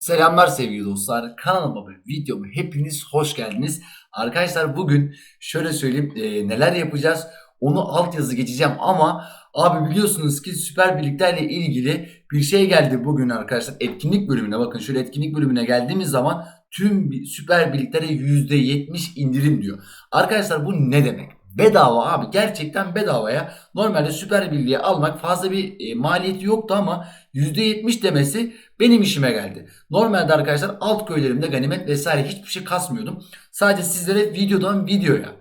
Selamlar sevgili dostlar. Kanalıma ve videoma hepiniz hoş geldiniz. Arkadaşlar bugün şöyle söyleyeyim e, neler yapacağız onu altyazı geçeceğim ama abi biliyorsunuz ki Süper Birliklerle ilgili bir şey geldi bugün arkadaşlar. Etkinlik bölümüne bakın şöyle etkinlik bölümüne geldiğimiz zaman tüm Süper Birliklere %70 indirim diyor. Arkadaşlar bu ne demek? Bedava abi gerçekten bedavaya normalde Süper Birliği almak fazla bir e, maliyeti yoktu ama %70 demesi benim işime geldi. Normalde arkadaşlar alt köylerimde ganimet vesaire hiçbir şey kasmıyordum. Sadece sizlere videodan videoya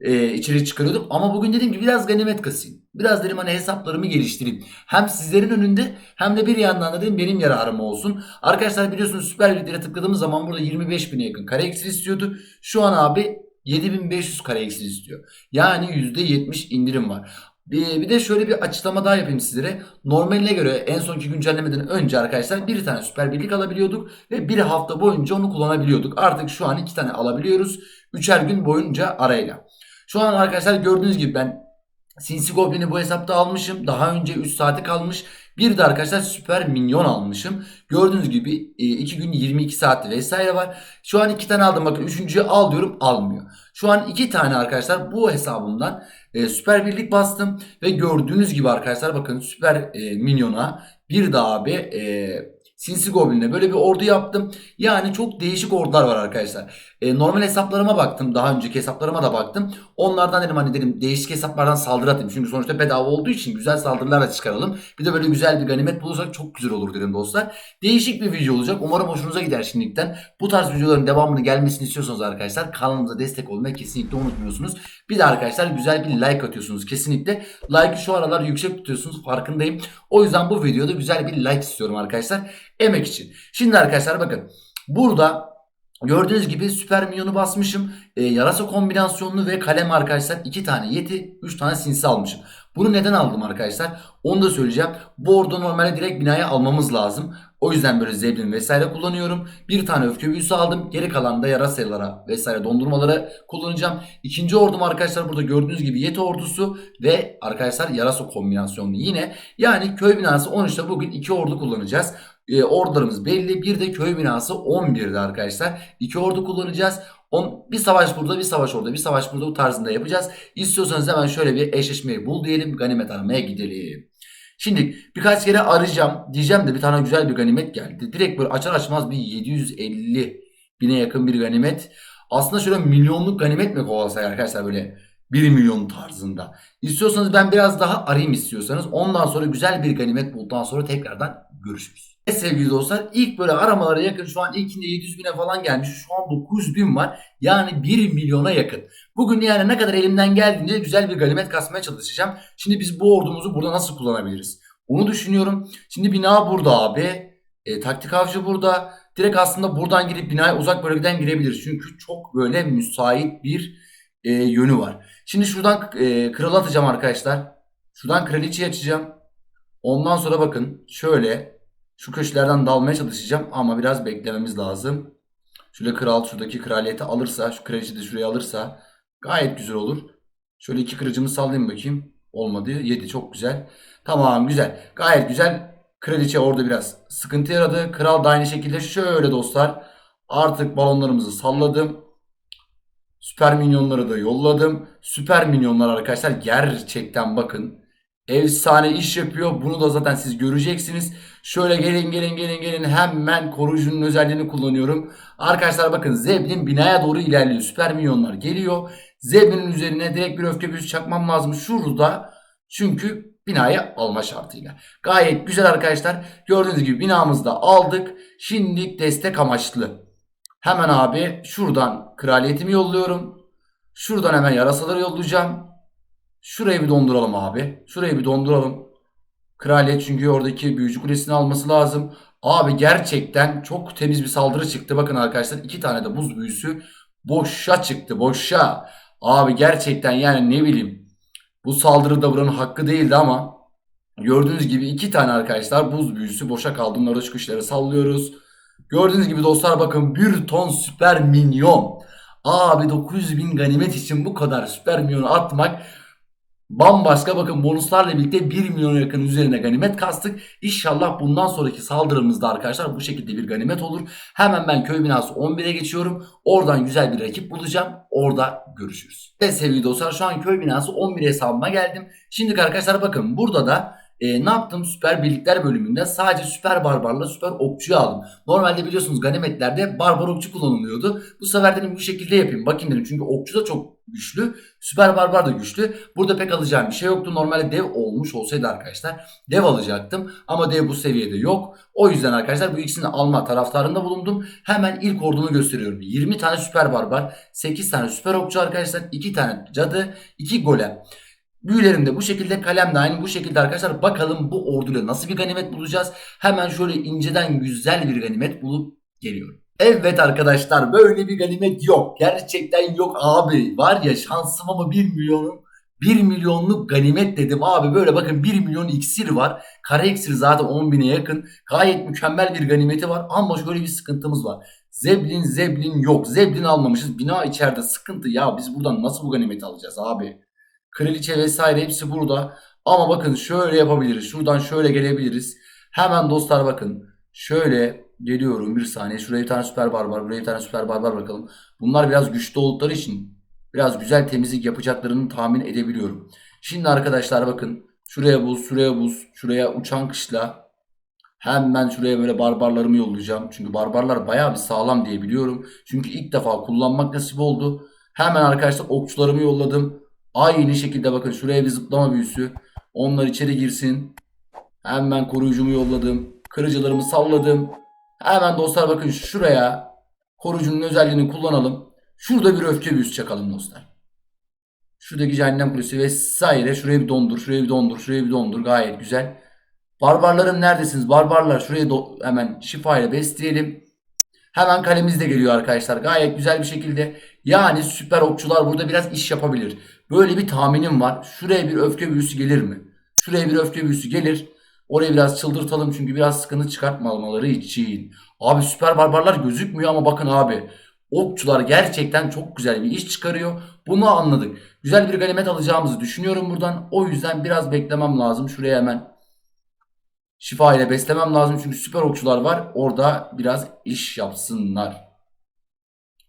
e, içerik çıkarıyordum. Ama bugün dedim ki biraz ganimet kasayım. Biraz dedim hani hesaplarımı geliştireyim. Hem sizlerin önünde hem de bir yandan da dedim benim yararıma olsun. Arkadaşlar biliyorsunuz Süper Lig'lere tıkladığımız zaman burada 25 bine yakın kare istiyordu. Şu an abi 7500 kare eksir istiyor. Yani %70 indirim var. Bir, de şöyle bir açıklama daha yapayım sizlere. Normaline göre en sonki güncellemeden önce arkadaşlar bir tane süper birlik alabiliyorduk ve bir hafta boyunca onu kullanabiliyorduk. Artık şu an iki tane alabiliyoruz. Üçer gün boyunca arayla. Şu an arkadaşlar gördüğünüz gibi ben Sinsi Goblin'i bu hesapta almışım. Daha önce 3 saati kalmış. Bir de arkadaşlar süper minyon almışım. Gördüğünüz gibi 2 gün 22 saati vesaire var. Şu an 2 tane aldım. Bakın 3.'yü al diyorum almıyor. Şu an 2 tane arkadaşlar bu hesabımdan e, süper birlik bastım. Ve gördüğünüz gibi arkadaşlar bakın süper e, minyona bir daha abi e, Sinsi Goblin'e böyle bir ordu yaptım. Yani çok değişik ordular var arkadaşlar. E, normal hesaplarıma baktım. Daha önceki hesaplarıma da baktım. Onlardan dedim hani dedim değişik hesaplardan saldırı atayım. Çünkü sonuçta bedava olduğu için güzel saldırılar da çıkaralım. Bir de böyle güzel bir ganimet bulursak çok güzel olur dedim dostlar. Değişik bir video olacak. Umarım hoşunuza gider şimdilikten. Bu tarz videoların devamını gelmesini istiyorsanız arkadaşlar kanalımıza destek olmayı kesinlikle unutmuyorsunuz. Bir de arkadaşlar güzel bir like atıyorsunuz kesinlikle. Like'ı şu aralar yüksek tutuyorsunuz farkındayım. O yüzden bu videoda güzel bir like istiyorum arkadaşlar. Emek için. Şimdi arkadaşlar bakın. Burada Gördüğünüz gibi süper minyonu basmışım. E, yarasa kombinasyonlu ve kalem arkadaşlar 2 tane yeti 3 tane sinsi almışım. Bunu neden aldım arkadaşlar? Onu da söyleyeceğim. Bu orada normalde direkt binaya almamız lazım. O yüzden böyle zeblin vesaire kullanıyorum. Bir tane öfke büyüsü aldım. Geri kalan da yarasalara vesaire dondurmalara kullanacağım. İkinci ordum arkadaşlar burada gördüğünüz gibi yeti ordusu ve arkadaşlar yarasa kombinasyonlu yine. Yani köy binası 13'te bugün iki ordu kullanacağız. E, ordularımız belli. Bir de köy binası 11'de arkadaşlar. İki ordu kullanacağız. On, bir savaş burada bir savaş orada bir savaş burada bu tarzında yapacağız. İstiyorsanız hemen şöyle bir eşleşmeyi bul diyelim. Ganimet aramaya gidelim. Şimdi birkaç kere arayacağım. Diyeceğim de bir tane güzel bir ganimet geldi. Direkt böyle açar açmaz bir 750 bine yakın bir ganimet. Aslında şöyle milyonluk ganimet mi kovalasak arkadaşlar böyle 1 milyon tarzında. İstiyorsanız ben biraz daha arayayım istiyorsanız. Ondan sonra güzel bir ganimet bulduktan sonra tekrardan görüşürüz. Sevgili dostlar ilk böyle aramalara yakın şu an ilkinde 700 bine falan gelmiş. Şu an 900 bin var. Yani 1 milyona yakın. Bugün yani ne kadar elimden geldiğince güzel bir ganimet kasmaya çalışacağım. Şimdi biz bu ordumuzu burada nasıl kullanabiliriz? Onu düşünüyorum. Şimdi bina burada abi. E, taktik avcı burada. Direkt aslında buradan girip binaya uzak bölgeden girebiliriz. Çünkü çok böyle müsait bir e, yönü var. Şimdi şuradan e, kralı atacağım arkadaşlar. Şuradan kraliçeyi açacağım. Ondan sonra bakın şöyle şu köşelerden dalmaya çalışacağım ama biraz beklememiz lazım. Şöyle kral şuradaki kraliyeti alırsa, şu kraliçe de şuraya alırsa gayet güzel olur. Şöyle iki kırıcımı sallayayım bakayım. Olmadı. 7 çok güzel. Tamam güzel. Gayet güzel. Kraliçe orada biraz sıkıntı yaradı. Kral da aynı şekilde şöyle dostlar. Artık balonlarımızı salladım. Süper minyonları da yolladım. Süper minyonlar arkadaşlar gerçekten bakın efsane iş yapıyor. Bunu da zaten siz göreceksiniz. Şöyle gelin gelin gelin gelin hemen koruyucunun özelliğini kullanıyorum. Arkadaşlar bakın Zeblin binaya doğru ilerliyor. Süper minyonlar geliyor. Zeblin'in üzerine direkt bir öfke büyüsü çakmam lazım. Şurada çünkü binayı alma şartıyla. Gayet güzel arkadaşlar. Gördüğünüz gibi binamızı da aldık. Şimdi destek amaçlı. Hemen abi şuradan kraliyetimi yolluyorum. Şuradan hemen yarasaları yollayacağım. Şurayı bir donduralım abi. Şurayı bir donduralım. Kraliyet çünkü oradaki büyücü kulesini alması lazım. Abi gerçekten çok temiz bir saldırı çıktı. Bakın arkadaşlar iki tane de buz büyüsü boşa çıktı. Boşa. Abi gerçekten yani ne bileyim. Bu saldırı da buranın hakkı değildi ama gördüğünüz gibi iki tane arkadaşlar buz büyüsü boşa kaldı. Bunları çıkışları sallıyoruz. Gördüğünüz gibi dostlar bakın bir ton süper minyon. Abi 900 bin ganimet için bu kadar süper minyonu atmak Bambaşka bakın bonuslarla birlikte 1 milyon yakın üzerine ganimet kastık. İnşallah bundan sonraki saldırımızda arkadaşlar bu şekilde bir ganimet olur. Hemen ben köy binası 11'e geçiyorum. Oradan güzel bir rakip bulacağım. Orada görüşürüz. Ve sevgili dostlar şu an köy binası 11 hesabıma geldim. Şimdi arkadaşlar bakın burada da e, ne yaptım? Süper birlikler bölümünde sadece süper barbarla süper okçuyu aldım. Normalde biliyorsunuz ganimetlerde barbar okçu kullanılıyordu. Bu sefer dedim bu şekilde yapayım. Bakın dedim çünkü okçu da çok güçlü. Süper barbar da güçlü. Burada pek alacağım bir şey yoktu. Normalde dev olmuş olsaydı arkadaşlar dev alacaktım. Ama dev bu seviyede yok. O yüzden arkadaşlar bu ikisini alma taraftarında bulundum. Hemen ilk ordumu gösteriyorum. 20 tane süper barbar, 8 tane süper okçu arkadaşlar, 2 tane cadı, 2 golem. Büyülerim de bu şekilde kalem de aynı bu şekilde arkadaşlar. Bakalım bu orduyla nasıl bir ganimet bulacağız. Hemen şöyle inceden güzel bir ganimet bulup geliyorum. Evet arkadaşlar böyle bir ganimet yok. Gerçekten yok abi. Var ya şansıma mı 1 milyonum 1 milyonluk ganimet dedim abi böyle bakın 1 milyon iksir var. Kara iksir zaten 10 bine yakın. Gayet mükemmel bir ganimeti var ama şöyle bir sıkıntımız var. Zeblin zeblin yok. Zeblin almamışız. Bina içeride sıkıntı ya biz buradan nasıl bu ganimeti alacağız abi? Kraliçe vesaire hepsi burada. Ama bakın şöyle yapabiliriz. Şuradan şöyle gelebiliriz. Hemen dostlar bakın. Şöyle geliyorum bir saniye. Şuraya bir tane süper barbar. Buraya bir tane süper barbar bakalım. Bunlar biraz güçlü oldukları için biraz güzel temizlik yapacaklarını tahmin edebiliyorum. Şimdi arkadaşlar bakın. Şuraya buz, şuraya buz, şuraya uçan kışla. Hemen şuraya böyle barbarlarımı yollayacağım. Çünkü barbarlar bayağı bir sağlam diye biliyorum. Çünkü ilk defa kullanmak nasip oldu. Hemen arkadaşlar okçularımı yolladım. Aynı şekilde bakın şuraya bir zıplama büyüsü. Onlar içeri girsin. Hemen koruyucumu yolladım. Kırıcılarımı salladım. Hemen dostlar bakın şuraya koruyucunun özelliğini kullanalım. Şurada bir öfke büyüsü çakalım dostlar. Şuradaki cehennem kulesi vesaire. Şuraya bir dondur, şuraya bir dondur, şuraya bir dondur. Gayet güzel. Barbarlarım neredesiniz? Barbarlar şuraya hemen şifayla besleyelim. Hemen kalemiz de geliyor arkadaşlar. Gayet güzel bir şekilde. Yani süper okçular burada biraz iş yapabilir. Böyle bir tahminim var. Şuraya bir öfke büyüsü gelir mi? Şuraya bir öfke büyüsü gelir. Orayı biraz çıldırtalım çünkü biraz sıkıntı çıkartmamaları için. Abi süper barbarlar gözükmüyor ama bakın abi. Okçular gerçekten çok güzel bir iş çıkarıyor. Bunu anladık. Güzel bir ganimet alacağımızı düşünüyorum buradan. O yüzden biraz beklemem lazım. Şuraya hemen şifa ile beslemem lazım. Çünkü süper okçular var. Orada biraz iş yapsınlar.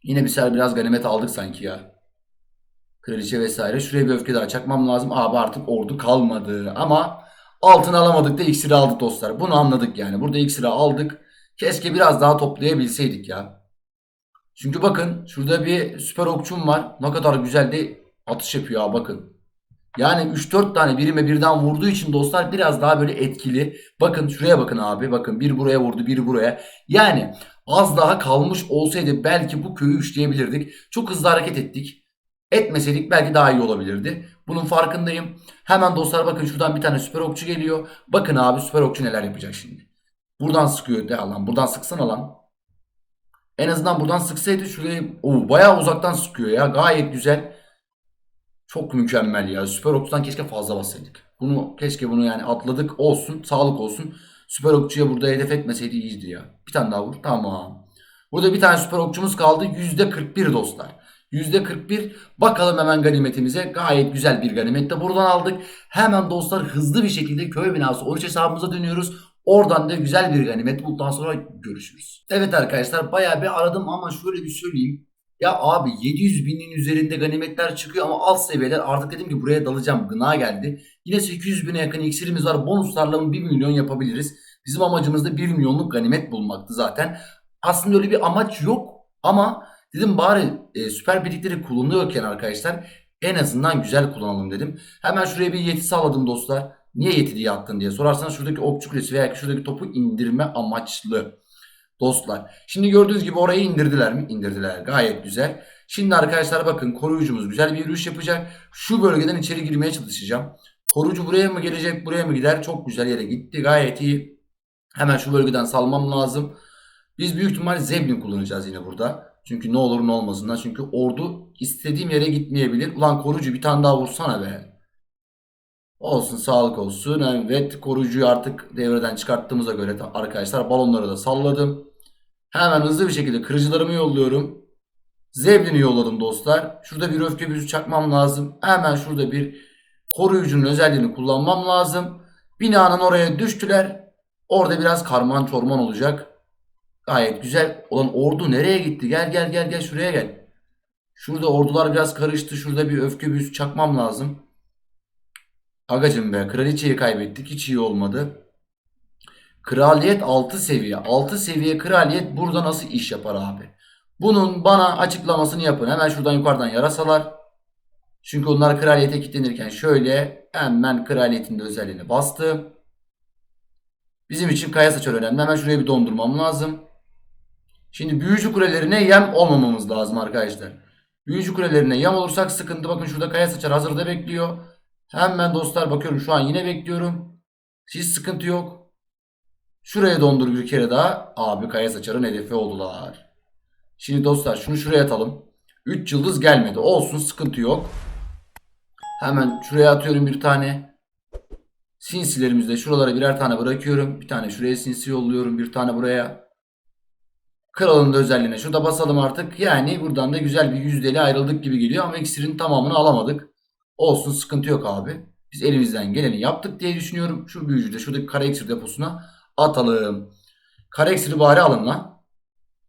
Yine bir sefer biraz ganimet aldık sanki ya. Kraliçe vesaire. Şuraya bir öfke daha çakmam lazım. Abi artık ordu kalmadı. Ama altın alamadık da iksiri aldık dostlar. Bunu anladık yani. Burada iksiri aldık. Keşke biraz daha toplayabilseydik ya. Çünkü bakın şurada bir süper okçum var. Ne kadar güzel de atış yapıyor ha bakın. Yani 3-4 tane birime birden vurduğu için dostlar biraz daha böyle etkili. Bakın şuraya bakın abi. Bakın bir buraya vurdu bir buraya. Yani az daha kalmış olsaydı belki bu köyü üçleyebilirdik. Çok hızlı hareket ettik. Etmeseydik belki daha iyi olabilirdi. Bunun farkındayım. Hemen dostlar bakın şuradan bir tane süper okçu geliyor. Bakın abi süper okçu neler yapacak şimdi. Buradan sıkıyor de lan. Buradan sıksana lan. En azından buradan sıksaydı şuraya Oo, bayağı uzaktan sıkıyor ya. Gayet güzel. Çok mükemmel ya. Süper okçudan keşke fazla bassaydık. Bunu keşke bunu yani atladık olsun. Sağlık olsun. Süper okçuya burada hedef etmeseydi iyiydi ya. Bir tane daha vur. Tamam. Burada bir tane süper okçumuz kaldı. %41 dostlar. %41 bakalım hemen ganimetimize. Gayet güzel bir ganimet de buradan aldık. Hemen dostlar hızlı bir şekilde köy binası oruç hesabımıza dönüyoruz. Oradan da güzel bir ganimet bulduktan sonra görüşürüz. Evet arkadaşlar bayağı bir aradım ama şöyle bir söyleyeyim. Ya abi 700 binin üzerinde ganimetler çıkıyor ama alt seviyeler artık dedim ki buraya dalacağım gına geldi. Yine 800 bine yakın iksirimiz var bonuslarla mı 1 milyon yapabiliriz. Bizim amacımız da 1 milyonluk ganimet bulmaktı zaten. Aslında öyle bir amaç yok ama dedim bari e, süper birlikleri kullanıyorken arkadaşlar en azından güzel kullanalım dedim. Hemen şuraya bir yeti sağladım dostlar. Niye yeti diye attın diye sorarsanız şuradaki okçu kulesi veya şuradaki topu indirme amaçlı dostlar. Şimdi gördüğünüz gibi orayı indirdiler mi? İndirdiler. Gayet güzel. Şimdi arkadaşlar bakın koruyucumuz güzel bir yürüyüş yapacak. Şu bölgeden içeri girmeye çalışacağım. Koruyucu buraya mı gelecek buraya mı gider? Çok güzel yere gitti. Gayet iyi. Hemen şu bölgeden salmam lazım. Biz büyük ihtimal Zeblin kullanacağız yine burada. Çünkü ne olur ne olmasından. Çünkü ordu istediğim yere gitmeyebilir. Ulan koruyucu bir tane daha vursana be. Olsun sağlık olsun. Evet koruyucuyu artık devreden çıkarttığımıza göre arkadaşlar balonları da salladım. Hemen hızlı bir şekilde kırıcılarımı yolluyorum. Zeblin'i yolladım dostlar. Şurada bir öfke büyüsü çakmam lazım. Hemen şurada bir Koruyucunun özelliğini kullanmam lazım. Binanın oraya düştüler. Orada biraz karman çorman olacak. Gayet güzel. Olan ordu nereye gitti? Gel gel gel gel şuraya gel. Şurada ordular biraz karıştı. Şurada bir öfke büyüsü çakmam lazım. Agacım be kraliçeyi kaybettik. Hiç iyi olmadı. Kraliyet 6 seviye. 6 seviye kraliyet burada nasıl iş yapar abi? Bunun bana açıklamasını yapın. Hemen şuradan yukarıdan yarasalar. Çünkü onlar kraliyete kilitlenirken şöyle hemen kraliyetin de özelliğini bastı. Bizim için kaya saçar önemli. Hemen şuraya bir dondurmam lazım. Şimdi büyücü kulelerine yem olmamamız lazım arkadaşlar. Büyücü kulelerine yem olursak sıkıntı. Bakın şurada kaya saçar hazırda bekliyor. Hemen dostlar bakıyorum şu an yine bekliyorum. Hiç sıkıntı yok. Şuraya dondur bir kere daha. Abi kaya saçarın hedefi oldular. Şimdi dostlar şunu şuraya atalım. 3 yıldız gelmedi. Olsun sıkıntı yok. Hemen şuraya atıyorum bir tane. Sinsilerimizde şuralara birer tane bırakıyorum. Bir tane şuraya sinsi yolluyorum. Bir tane buraya. Kralın da özelliğine şurada basalım artık. Yani buradan da güzel bir yüzdeli ayrıldık gibi geliyor. Ama iksirin tamamını alamadık. Olsun sıkıntı yok abi. Biz elimizden geleni yaptık diye düşünüyorum. Şu büyücü de şuradaki kara iksir deposuna atalım. Kara iksiri bari alın lan.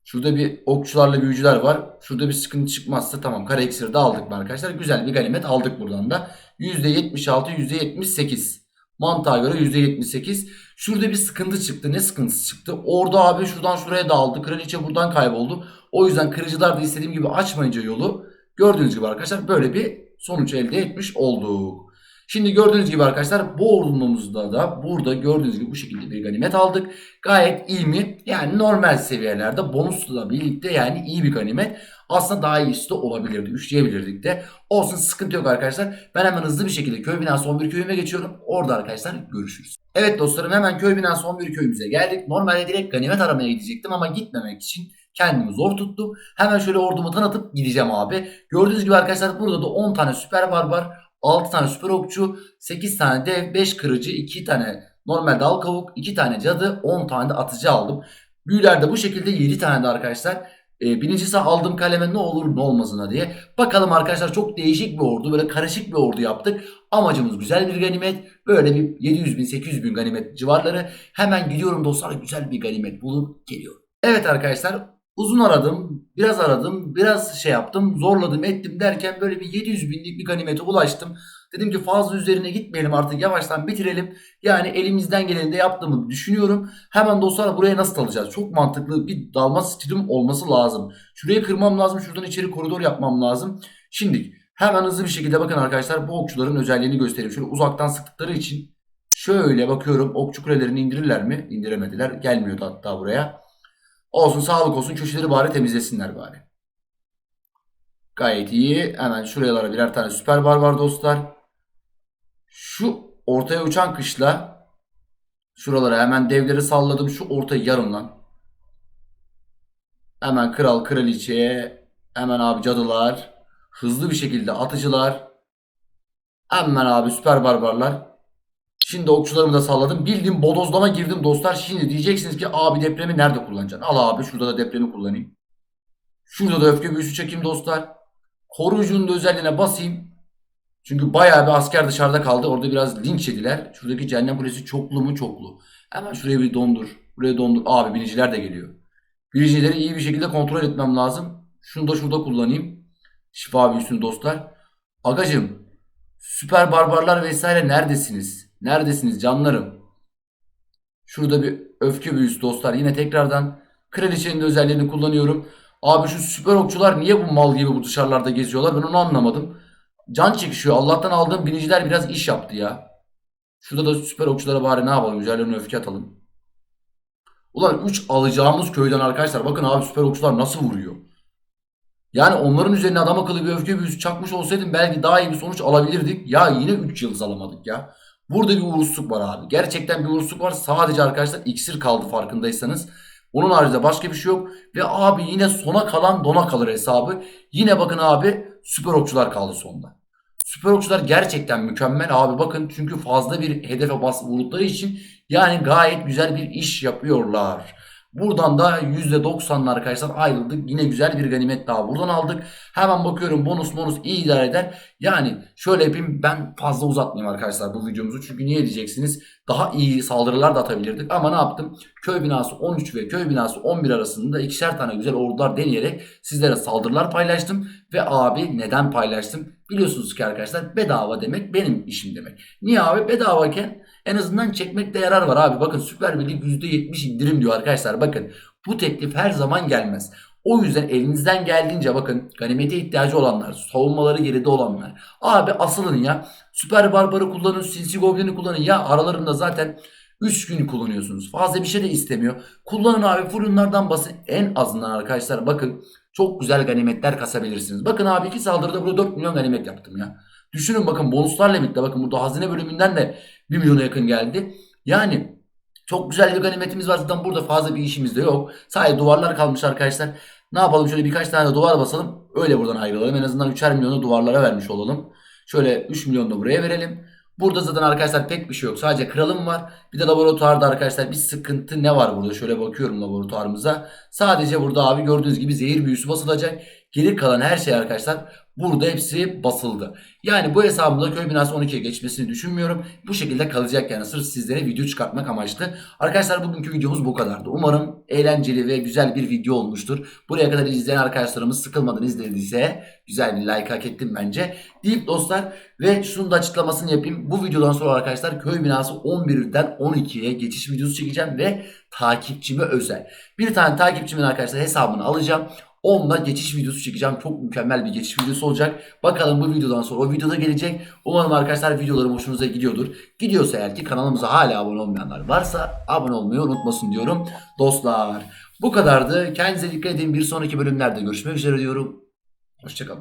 Şurada bir okçularla büyücüler var. Şurada bir sıkıntı çıkmazsa tamam kara iksiri de aldık mı arkadaşlar? Güzel bir ganimet aldık buradan da. %76 %78. Mantığa göre %78. Şurada bir sıkıntı çıktı. Ne sıkıntısı çıktı? Orada abi şuradan şuraya dağıldı. Kraliçe buradan kayboldu. O yüzden kırıcılar da istediğim gibi açmayınca yolu gördüğünüz gibi arkadaşlar böyle bir sonuç elde etmiş olduk. Şimdi gördüğünüz gibi arkadaşlar bu ordumuzda da burada gördüğünüz gibi bu şekilde bir ganimet aldık. Gayet iyi mi? Yani normal seviyelerde bonusla birlikte yani iyi bir ganimet. Aslında daha iyisi de olabilirdi. Üçleyebilirdik de. Olsun sıkıntı yok arkadaşlar. Ben hemen hızlı bir şekilde köy binası 11 köyüme geçiyorum. Orada arkadaşlar görüşürüz. Evet dostlarım hemen köy binası 11 köyümüze geldik. Normalde direkt ganimet aramaya gidecektim ama gitmemek için kendimi zor tuttum. Hemen şöyle ordumu tanıtıp gideceğim abi. Gördüğünüz gibi arkadaşlar burada da 10 tane süper barbar, 6 tane süper okçu, 8 tane dev, 5 kırıcı, 2 tane normal dal kavuk, 2 tane cadı, 10 tane de atıcı aldım. Büyüler de bu şekilde 7 tane de arkadaşlar. E, birincisi aldığım kaleme ne olur ne olmazına diye. Bakalım arkadaşlar çok değişik bir ordu. Böyle karışık bir ordu yaptık. Amacımız güzel bir ganimet. Böyle bir 700 bin 800 bin ganimet civarları. Hemen gidiyorum dostlar güzel bir ganimet bulup geliyorum. Evet arkadaşlar uzun aradım. Biraz aradım. Biraz şey yaptım. Zorladım ettim derken böyle bir 700 binlik bir ganimete ulaştım. Dedim ki fazla üzerine gitmeyelim artık yavaştan bitirelim. Yani elimizden geleni de yaptığımı düşünüyorum. Hemen dostlar buraya nasıl dalacağız? Çok mantıklı bir dalma stilim olması lazım. Şurayı kırmam lazım. Şuradan içeri koridor yapmam lazım. Şimdi hemen hızlı bir şekilde bakın arkadaşlar bu okçuların özelliğini göstereyim. Şöyle uzaktan sıktıkları için şöyle bakıyorum okçu kulelerini indirirler mi? İndiremediler. Gelmiyordu hatta buraya. Olsun sağlık olsun köşeleri bari temizlesinler bari. Gayet iyi. Hemen şuralara birer tane süper bar var dostlar. Şu ortaya uçan kışla şuralara hemen devleri salladım. Şu ortayı yarın lan. Hemen kral kraliçeye hemen abi cadılar hızlı bir şekilde atıcılar hemen abi süper barbarlar Şimdi okçularımı da salladım. Bildiğim bodozlama girdim dostlar. Şimdi diyeceksiniz ki abi depremi nerede kullanacaksın? Al abi şurada da depremi kullanayım. Şurada da öfke büyüsü çekeyim dostlar. Koruyucunun da özelliğine basayım. Çünkü bayağı bir asker dışarıda kaldı. Orada biraz linç yediler. Şuradaki cehennem kulesi çoklu mu çoklu. Hemen şuraya bir dondur. Buraya dondur. Abi biniciler de geliyor. Binicileri iyi bir şekilde kontrol etmem lazım. Şunu da şurada kullanayım. Şifa büyüsünü dostlar. Agacım süper barbarlar vesaire neredesiniz? Neredesiniz canlarım? Şurada bir öfke büyüsü dostlar. Yine tekrardan kraliçenin de özelliğini kullanıyorum. Abi şu süper okçular niye bu mal gibi bu dışarılarda geziyorlar? Ben onu anlamadım. Can çekişiyor. Allah'tan aldığım biniciler biraz iş yaptı ya. Şurada da süper okçulara bari ne yapalım? Üzerlerine öfke atalım. Ulan 3 alacağımız köyden arkadaşlar. Bakın abi süper okçular nasıl vuruyor. Yani onların üzerine adam akıllı bir öfke büyüsü çakmış olsaydım belki daha iyi bir sonuç alabilirdik. Ya yine 3 yıldız alamadık ya. Burada bir uğursuzluk var abi. Gerçekten bir uğursuzluk var. Sadece arkadaşlar iksir kaldı farkındaysanız. Onun haricinde başka bir şey yok. Ve abi yine sona kalan dona kalır hesabı. Yine bakın abi süper okçular kaldı sonda. Süper okçular gerçekten mükemmel abi bakın çünkü fazla bir hedefe bas vurdukları için yani gayet güzel bir iş yapıyorlar. Buradan da %90'lı arkadaşlar ayrıldık. Yine güzel bir ganimet daha buradan aldık. Hemen bakıyorum bonus bonus iyi idare eder. Yani şöyle yapayım ben fazla uzatmayayım arkadaşlar bu videomuzu. Çünkü niye diyeceksiniz? Daha iyi saldırılar da atabilirdik. Ama ne yaptım? Köy binası 13 ve köy binası 11 arasında ikişer tane güzel ordular deneyerek sizlere saldırılar paylaştım. Ve abi neden paylaştım? Biliyorsunuz ki arkadaşlar bedava demek benim işim demek. Niye abi? Bedavayken en azından çekmekte yarar var abi. Bakın Süper Birlik %70 indirim diyor arkadaşlar. Bakın bu teklif her zaman gelmez. O yüzden elinizden geldiğince bakın ganimete ihtiyacı olanlar, savunmaları geride olanlar. Abi asılın ya. Süper Barbar'ı kullanın, Sinsi Goblin'i kullanın ya. Aralarında zaten 3 gün kullanıyorsunuz. Fazla bir şey de istemiyor. Kullanın abi fırınlardan basın. En azından arkadaşlar bakın çok güzel ganimetler kasabilirsiniz. Bakın abi iki saldırıda burada 4 milyon ganimet yaptım ya. Düşünün bakın bonuslarla birlikte bakın burada hazine bölümünden de 1 milyona yakın geldi. Yani çok güzel bir ganimetimiz var zaten burada fazla bir işimiz de yok. Sadece duvarlar kalmış arkadaşlar. Ne yapalım şöyle birkaç tane duvar basalım. Öyle buradan ayrılalım. En azından 3'er milyonu duvarlara vermiş olalım. Şöyle 3 milyon da buraya verelim. Burada zaten arkadaşlar pek bir şey yok. Sadece kralım var. Bir de laboratuvarda arkadaşlar bir sıkıntı ne var burada? Şöyle bakıyorum laboratuvarımıza. Sadece burada abi gördüğünüz gibi zehir büyüsü basılacak. Geri kalan her şey arkadaşlar burada hepsi basıldı. Yani bu hesabımda köy binası 12'ye geçmesini düşünmüyorum. Bu şekilde kalacak yani sırf sizlere video çıkartmak amaçlı. Arkadaşlar bugünkü videomuz bu kadardı. Umarım eğlenceli ve güzel bir video olmuştur. Buraya kadar izleyen arkadaşlarımız sıkılmadan izlediyse güzel bir like hak ettim bence. Deyip dostlar ve şunu da açıklamasını yapayım. Bu videodan sonra arkadaşlar köy binası 11'den 12'ye geçiş videosu çekeceğim ve takipçime özel. Bir tane takipçimin arkadaşlar hesabını alacağım. Onunla geçiş videosu çekeceğim. Çok mükemmel bir geçiş videosu olacak. Bakalım bu videodan sonra o videoda gelecek. Umarım arkadaşlar videolarım hoşunuza gidiyordur. Gidiyorsa eğer ki kanalımıza hala abone olmayanlar varsa abone olmayı unutmasın diyorum. Dostlar bu kadardı. Kendinize dikkat edin. Bir sonraki bölümlerde görüşmek üzere diyorum. Hoşçakalın.